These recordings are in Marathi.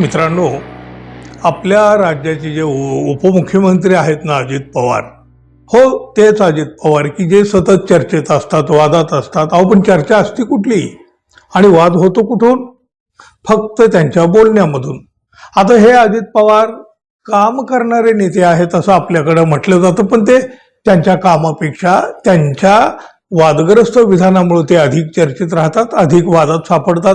मित्रांनो आपल्या राज्याचे जे उ- उपमुख्यमंत्री आहेत ना अजित पवार. हो तेच अजित पवार की जे सतत चर्चेत असतात वादात असतात. अहो पण चर्चा असती कुठली? आणि वाद होतो कुठून? फक्त त्यांच्या बोलण्यामधून. आता हे अजित पवार काम करणारे नेते आहेत असं आपल्याकडं म्हटलं जातं पण ते त्यांच्या कामापेक्षा त्यांच्या वादग्रस्त विधानामुळे ते अधिक चर्चेत राहतात अधिक वादात सापडतात.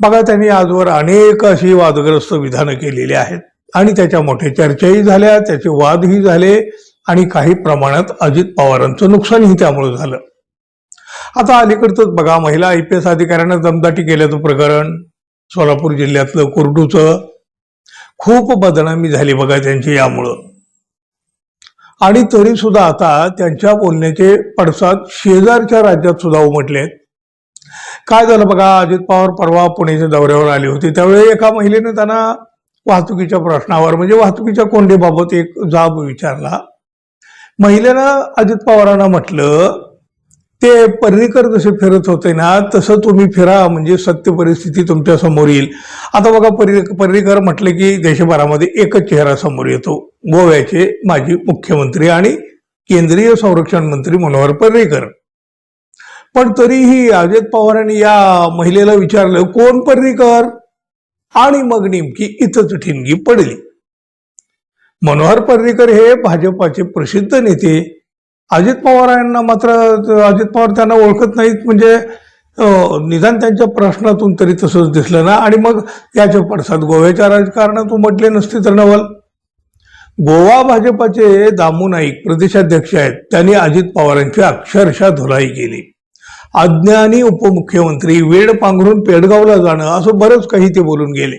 बघा त्यांनी आजवर अनेक अशी वादग्रस्त विधानं केलेली आहेत. आणि त्याच्या मोठ्या चर्चाही झाल्या त्याचे वादही झाले आणि काही प्रमाणात अजित पवारांचं नुकसानही त्यामुळे झालं. आता अलीकडचंच बघा महिला आय पी एस अधिकाऱ्यांना दमदाटी केल्याचं प्रकरण सोलापूर जिल्ह्यातलं कुर्डूचं. खूप बदनामी झाली बघा त्यांची यामुळं. आणि तरी सुद्धा आता त्यांच्या बोलण्याचे पडसाद शेजारच्या राज्यात सुद्धा उमटले काय झालं बघा? अजित पवार परवा पुण्याच्या दौऱ्यावर आले होते. त्यावेळी एका महिलेने त्यांना वाहतुकीच्या प्रश्नावर म्हणजे वाहतुकीच्या कोंडीबाबत एक जाब विचारला. महिलेनं अजित पवारांना म्हटलं ते पर्रीकर जसे फिरत होते ना तसं तुम्ही फिरा म्हणजे सत्य परिस्थिती तुमच्यासमोर येईल. आता बघा पर्री पर्रीकर म्हटले की देशभरामध्ये एकच चेहरा समोर येतो गोव्याचे माजी मुख्यमंत्री आणि केंद्रीय संरक्षण मंत्री मनोहर पर्रीकर पण तरीही अजित पवारांनी या महिलेला विचारलं कोण पर्रीकर? आणि मग नेमकी इथंच ठिणगी पडली. मनोहर पर्रीकर हे भाजपाचे प्रसिद्ध नेते. अजित पवारांना मात्र अजित पवार त्यांना ओळखत नाहीत म्हणजे निदान त्यांच्या प्रश्नातून तरी तसंच दिसलं ना. आणि मग याच्या पडसाद गोव्याच्या राजकारणात उमटले नसते तर नवल. गोवा भाजपाचे दामू नाईक प्रदेशाध्यक्ष आहेत. त्यांनी अजित पवारांची अक्षरशः धुलाई केली. अज्ञानी उपमुख्यमंत्री वेड पांघरून पेडगावला जाणं असं बरंच काही ते बोलून गेले.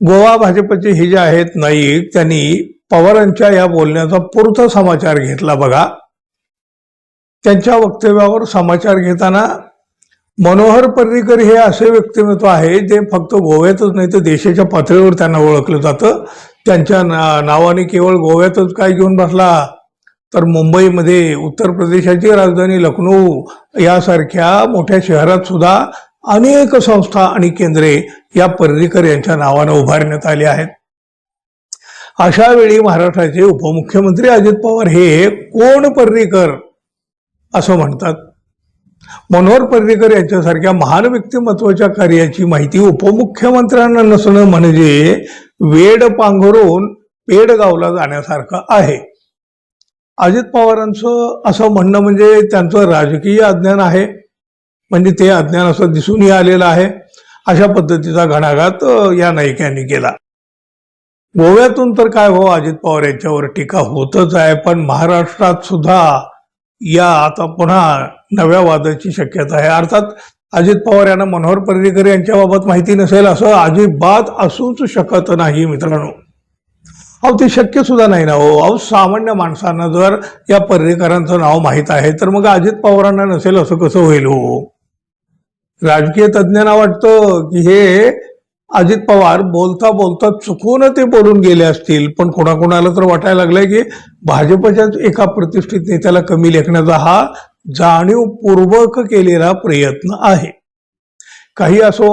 गोवा भाजपचे हे जे आहेत नाईक त्यांनी पवारांच्या या बोलण्याचा पुरता समाचार घेतला बघा. त्यांच्या वक्तव्यावर समाचार घेताना मनोहर पर्रीकर हे असे व्यक्तिमत्व आहे जे फक्त गोव्यातच नाही तर देशाच्या पातळीवर त्यांना ओळखलं जातं. त्यांच्या ना नावाने केवळ गोव्यातच काय घेऊन बसला? तर मुंबईमध्ये उत्तर प्रदेशाची राजधानी लखनौ यासारख्या मोठ्या शहरात सुद्धा अनेक संस्था आणि केंद्रे या पर्रीकर यांच्या नावानं उभारण्यात आली आहेत. अशा वेळी महाराष्ट्राचे उपमुख्यमंत्री अजित पवार हे कोण पर्रीकर असं म्हणतात? मनोहर पर्रीकर यांच्यासारख्या महान व्यक्तिमत्वाच्या कार्याची माहिती उपमुख्यमंत्र्यांना नसणं म्हणजे वेड पांघरून पेडगावला जाण्यासारखं आहे. अजित पवारांचं असं म्हणणं म्हणजे त्यांचं राजकीय अज्ञान आहे. म्हणजे ते अज्ञान असं दिसूनही आलेलं आहे. अशा पद्धतीचा घणाघात या नायिकांनी केला. गोव्यातून तर काय हो अजित पवार यांच्यावर टीका होतच आहे पण महाराष्ट्रात सुद्धा या आता पुन्हा नव्या वादाची शक्यता आहे. अर्थात अजित पवार यांना मनोहर पर्रीकर यांच्याबाबत माहिती नसेल असं अजिबात असूच शकत नाही मित्रांनो. अहो ते शक्य सुद्धा नाही ना हो. अहो सामान्य माणसांना जर या पर्रीकरांचं नाव माहीत आहे तर मग अजित पवारांना नसेल असं कसं होईल हो? राजकीय तज्ज्ञांना वाटतं की हे अजित पवार बोलता बोलता चुकून ते बोलून गेले असतील पण कोणाकोणाला तर वाटायला लागलंय की भाजपच्याच एका प्रतिष्ठित नेत्याला कमी लेखण्याचा हा जाणीवपूर्वक केलेला प्रयत्न आहे. काही असो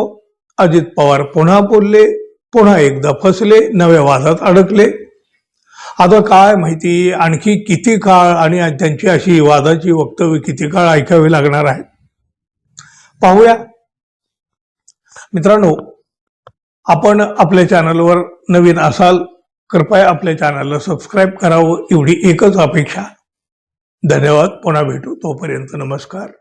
अजित पवार पुन्हा बोलले पुन्हा एकदा फसले नव्या वादात अडकले. आता काय माहिती आणखी किती काळ आणि त्यांची अशी वादाची वक्तव्य किती काळ ऐकावी लागणार आहे? पाहूया. मित्रांनो आपण आपल्या चॅनलवर नवीन असाल कृपया आपल्या चॅनलला सबस्क्राईब करावं एवढी एकच अपेक्षा. धन्यवाद पुन्हा भेटू. तोपर्यंत नमस्कार.